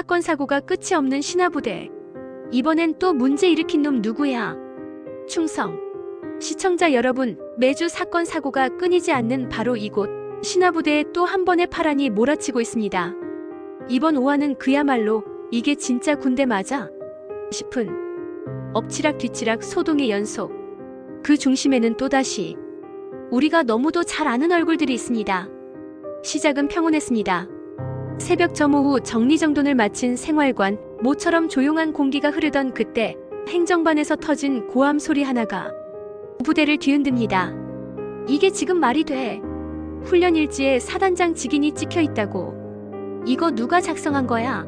사건 사고가 끝이 없는 신화부대. 이번엔 또 문제 일으킨 놈 누구야? 충성. 시청자 여러분, 매주 사건 사고가 끊이지 않는 바로 이곳 신화부대에 또 한 번의 파란이 몰아치고 있습니다. 이번 5화는 그야말로 이게 진짜 군대 맞아? 싶은 엎치락 뒤치락 소동의 연속. 그 중심에는 또다시 우리가 너무도 잘 아는 얼굴들이 있습니다. 시작은 평온했습니다. 새벽 점호 후 정리정돈을 마친 생활관, 모처럼 조용한 공기가 흐르던 그때 행정반에서 터진 고함 소리 하나가 부대를 뒤흔듭니다. 이게 지금 말이 돼. 훈련 일지에 사단장 직인이 찍혀 있다고. 이거 누가 작성한 거야?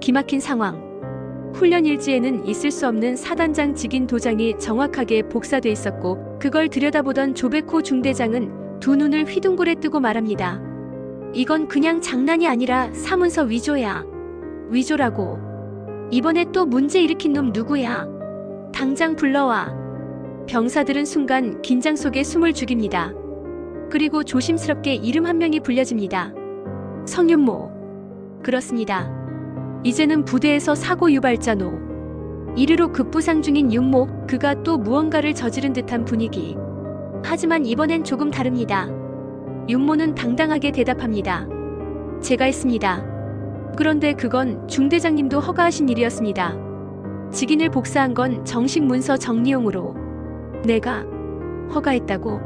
기막힌 상황. 훈련 일지에는 있을 수 없는 사단장 직인 도장이 정확하게 복사돼 있었고 그걸 들여다보던 조베코 중대장은 두 눈을 휘둥그레 뜨고 말합니다. 이건 그냥 장난이 아니라 사문서 위조야. 위조라고. 이번에 또 문제 일으킨 놈 누구야? 당장 불러와. 병사들은 순간 긴장 속에 숨을 죽입니다. 그리고 조심스럽게 이름 한 명이 불려집니다. 성윤모. 그렇습니다. 이제는 부대에서 사고 유발자 노. 이르로 급부상 중인 윤모, 그가 또 무언가를 저지른 듯한 분위기. 하지만 이번엔 조금 다릅니다. 윤모는 당당하게 대답합니다. 제가 했습니다. 그런데 그건 중대장님도 허가하신 일이었습니다. 직인을 복사한 건 정식 문서 정리용으로. 내가 허가했다고.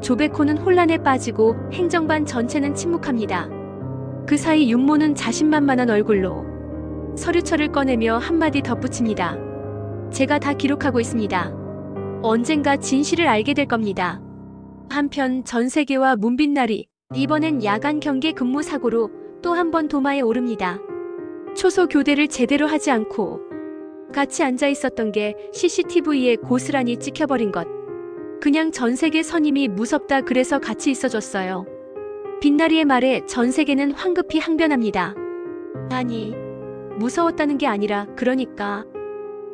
조베코는 혼란에 빠지고 행정반 전체는 침묵합니다. 그 사이 윤모는 자신만만한 얼굴로 서류철을 꺼내며 한마디 덧붙입니다. 제가 다 기록하고 있습니다. 언젠가 진실을 알게 될 겁니다. 한편 전 세계와 문빛날이 이번엔 야간 경계 근무 사고로 또 한 번 도마에 오릅니다. 초소 교대를 제대로 하지 않고 같이 앉아 있었던 게 CCTV에 고스란히 찍혀버린 것. 그냥 전 세계 선임이 무섭다 그래서 같이 있어줬어요. 빛나리의 말에 전 세계는 황급히 항변합니다. 아니, 무서웠다는 게 아니라 그러니까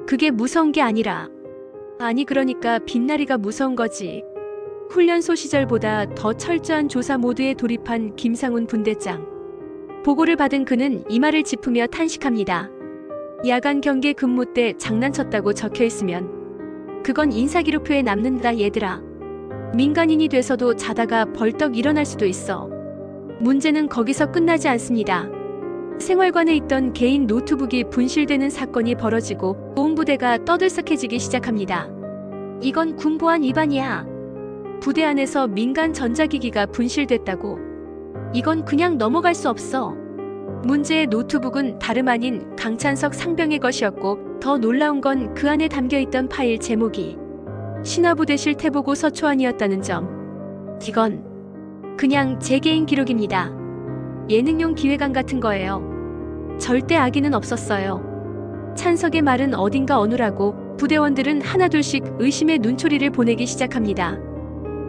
그게 무서운 게 아니라 아니 그러니까 빛나리가 무서운 거지. 훈련소 시절보다 더 철저한 조사 모드에 돌입한 김상훈 분대장. 보고를 받은 그는 이마를 짚으며 탄식합니다. 야간 경계 근무 때 장난쳤다고 적혀 있으면 그건 인사기록표에 남는다 얘들아. 민간인이 돼서도 자다가 벌떡 일어날 수도 있어. 문제는 거기서 끝나지 않습니다. 생활관에 있던 개인 노트북이 분실되는 사건이 벌어지고 온 부대가 떠들썩해지기 시작합니다. 이건 군보안 위반이야. 부대 안에서 민간 전자기기가 분실됐다고. 이건 그냥 넘어갈 수 없어. 문제의 노트북은 다름 아닌 강찬석 상병의 것이었고 더 놀라운 건 그 안에 담겨 있던 파일 제목이 신화부대실 태보고 서초안이었다는 점. 이건 그냥 제 개인 기록입니다. 예능용 기획안 같은 거예요. 절대 악의는 없었어요. 찬석의 말은 어딘가 어눌하고 부대원들은 하나둘씩 의심의 눈초리를 보내기 시작합니다.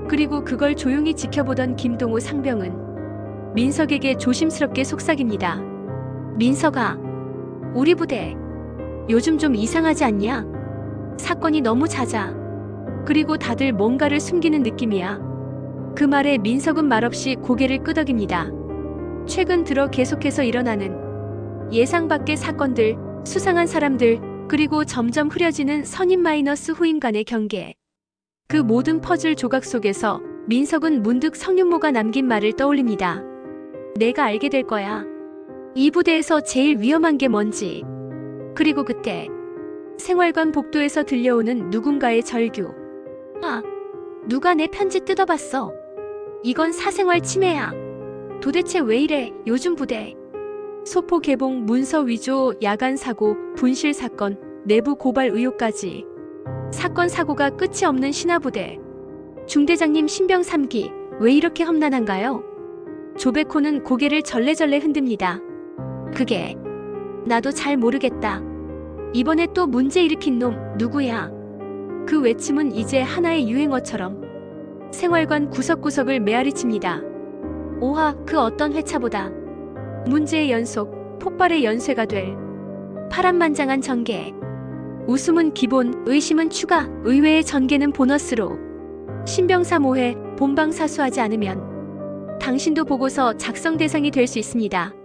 그리고 그걸 조용히 지켜보던 김동우 상병은 민석에게 조심스럽게 속삭입니다. 민석아, 우리 부대 요즘 좀 이상하지 않냐? 사건이 너무 잦아. 그리고 다들 뭔가를 숨기는 느낌이야. 그 말에 민석은 말없이 고개를 끄덕입니다. 최근 들어 계속해서 일어나는 예상 밖의 사건들, 수상한 사람들, 그리고 점점 흐려지는 선임 마이너스 후임 간의 경계. 그 모든 퍼즐 조각 속에서 민석은 문득 성윤모가 남긴 말을 떠올립니다. 내가 알게 될 거야. 이 부대에서 제일 위험한 게 뭔지. 그리고 그때 생활관 복도에서 들려오는 누군가의 절규. 아, 누가 내 편지 뜯어봤어. 이건 사생활 침해야. 도대체 왜 이래, 요즘 부대. 소포 개봉 문서 위조 야간 사고 분실 사건 내부 고발 의혹까지 사건 사고가 끝이 없는 신화부대 중대장님 신병 3기 왜 이렇게 험난한가요? 조베코는 고개를 절레절레 흔듭니다. 그게 나도 잘 모르겠다. 이번에 또 문제 일으킨 놈 누구야? 그 외침은 이제 하나의 유행어처럼 생활관 구석구석을 메아리칩니다. 오하 그 어떤 회차보다 문제의 연속, 폭발의 연쇄가 될 파란만장한 전개. 웃음은 기본, 의심은 추가, 의외의 전개는 보너스로. 신병사 모해, 본방 사수하지 않으면 당신도 보고서 작성 대상이 될 수 있습니다.